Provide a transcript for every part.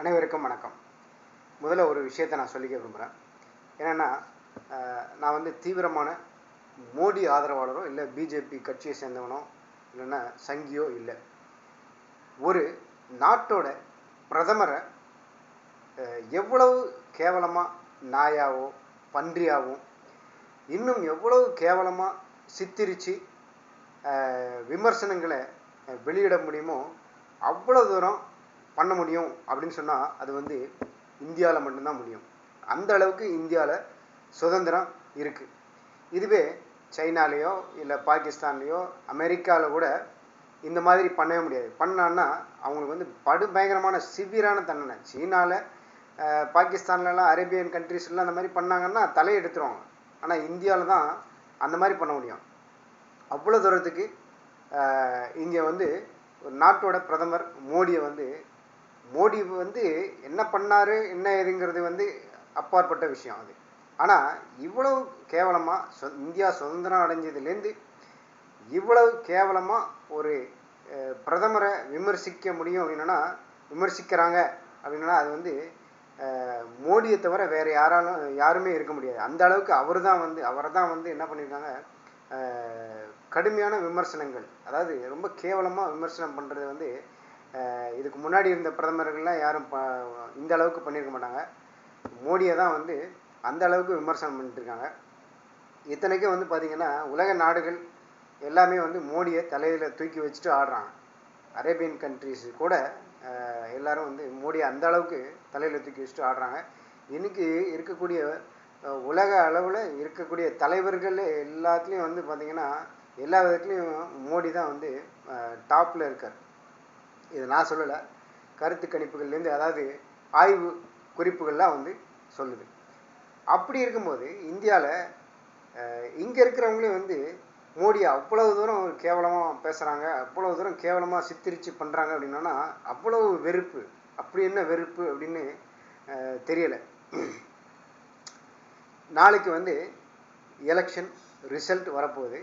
அனைவருக்கும் வணக்கம். முதல்ல ஒரு விஷயத்தை நான் சொல்லிக்க விரும்புகிறேன் என்னென்னா நான் வந்து தீவிரமான மோடி ஆதரவாளரோ இல்லை பிஜேபி கட்சியை சேர்ந்தவனோ இல்லைன்னா சங்கியோ இல்லை. ஒரு நாட்டோட பிரதமரை எவ்வளவு கேவலமாக நாயாவோ பன்றியாகவும் இன்னும் எவ்வளவு கேவலமாக சித்திரித்து விமர்சனங்களை வெளியிட முடியுமோ அவ்வளோ தூரம் பண்ண முடியும் அப்படின்னு சொன்னால் அது வந்து இந்தியாவில் மட்டும்தான் முடியும். அந்த அளவுக்கு இந்தியாவில் சுதந்திரம் இருக்குது இதுவே சைனாலேயோ இல்லை பாகிஸ்தான்லேயோ அமெரிக்காவில் கூட இந்த மாதிரி பண்ணவே முடியாது. பண்ணான்னா அவங்களுக்கு வந்து படு பயங்கரமான சிவியரான தண்டனை சீனாவில் பாகிஸ்தான்லலாம் அரேபியன் கண்ட்ரீஸ்லாம் அந்த மாதிரி பண்ணாங்கன்னா தலையை எடுத்துருவாங்க ஆனால் இந்தியாவில் தான் அந்த மாதிரி பண்ண முடியும். அவ்வளோ தூரத்துக்கு இங்கே வந்து ஒரு நாட்டோட பிரதமர் மோடியை வந்து மோடி வந்து என்ன பண்ணாரு என்ன ஏதுங்கிறது வந்து அப்பாற்பட்ட விஷயம் அது. ஆனால் இவ்வளவு கேவலமாக சொ இந்தியா சுதந்திரம் அடைஞ்சதுலேருந்து இவ்வளவு கேவலமாக ஒரு பிரதமரை விமர்சிக்க முடியும் அப்படின்னா விமர்சிக்கிறாங்க அப்படின்னா அது வந்து மோடியை தவிர வேறு யாராலும் யாருமே இருக்க முடியாது. அந்த அளவுக்கு அவர் தான் வந்து அவரை தான் வந்து என்ன பண்ணியிருக்காங்க கடுமையான விமர்சனங்கள். அதாவது ரொம்ப கேவலமாக விமர்சனம் பண்ணுறது வந்து இதுக்கு முன்னாடி இருந்த பிரதமர்கள்லாம் யாரும் ப இந்த அளவுக்கு பண்ணியிருக்க மாட்டாங்க. மோடியை தான் வந்து அந்த அளவுக்கு விமர்சனம் பண்ணிட்டுருக்காங்க. இத்தனைக்கும் வந்து பார்த்திங்கன்னா உலக நாடுகள் எல்லாமே வந்து மோடியை தலையில் தூக்கி வச்சுட்டு ஆடுறாங்க. அரேபியன் கண்ட்ரிஸ் கூட எல்லாரும் வந்து மோடியை அந்த அளவுக்கு தலையில் தூக்கி வச்சுட்டு ஆடுறாங்க. இன்னைக்கு இருக்கக்கூடிய உலக அளவில் இருக்கக்கூடிய தலைவர்கள் எல்லாத்துலேயும் வந்து பார்த்திங்கன்னா எல்லா விதத்துலேயும் மோடி தான் வந்து டாப்பில் இருக்கார். இதை நான் சொல்லலை. கருத்து கணிப்புகள்லேருந்து அதாவது ஆய்வு குறிப்புகள்லாம் வந்து சொல்லுது. அப்படி இருக்கும்போது இந்தியாவில் இங்கே இருக்கிறவங்களே வந்து மோடியை அவ்வளவு தூரம் கேவலமாக பேசுகிறாங்க அவ்வளவு தூரம் கேவலமாக சித்தரித்து பண்ணுறாங்க அப்படின்னா அவ்வளவு வெறுப்பு. அப்படி என்ன வெறுப்பு? அப்படின்னு தெரியலை. நாளைக்கு வந்து எலெக்ஷன் ரிசல்ட் வரப்போகுது.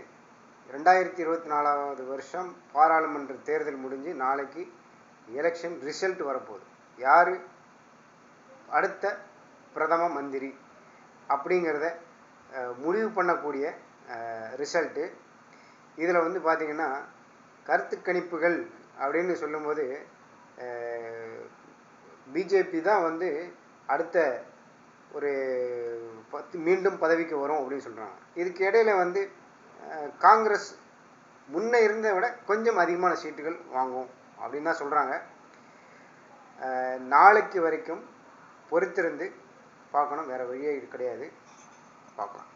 ரெண்டாயிரத்தி இருபத்தி நாலாவது வருஷம் பாராளுமன்ற தேர்தல் முடிஞ்சு நாளைக்கு எலெக்ஷன் ரிசல்ட் வரப்போகுது. யார்? அடுத்த பிரதம மந்திரி அப்படிங்கிறத முடிவு பண்ணக்கூடிய ரிசல்ட்டு இதில் வந்து பார்த்திங்கன்னா கருத்து கணிப்புகள் அப்படின்னு சொல்லும்போது பிஜேபி தான் வந்து அடுத்த ஒரு பத்து மீண்டும் பதவிக்கு வரும் அப்படின்னு சொல்கிறாங்க இதுக்கு இடையில வந்து காங்கிரஸ் முன்ன இருந்ததை விட கொஞ்சம் அதிகமான சீட்டுகள் வாங்கும் அப்படின்னு தான் சொல்கிறாங்க நாளைக்கு வரைக்கும் பொறுத்திருந்து பார்க்கணும். வேறு வழியே கிடையாது. பார்க்கலாம்.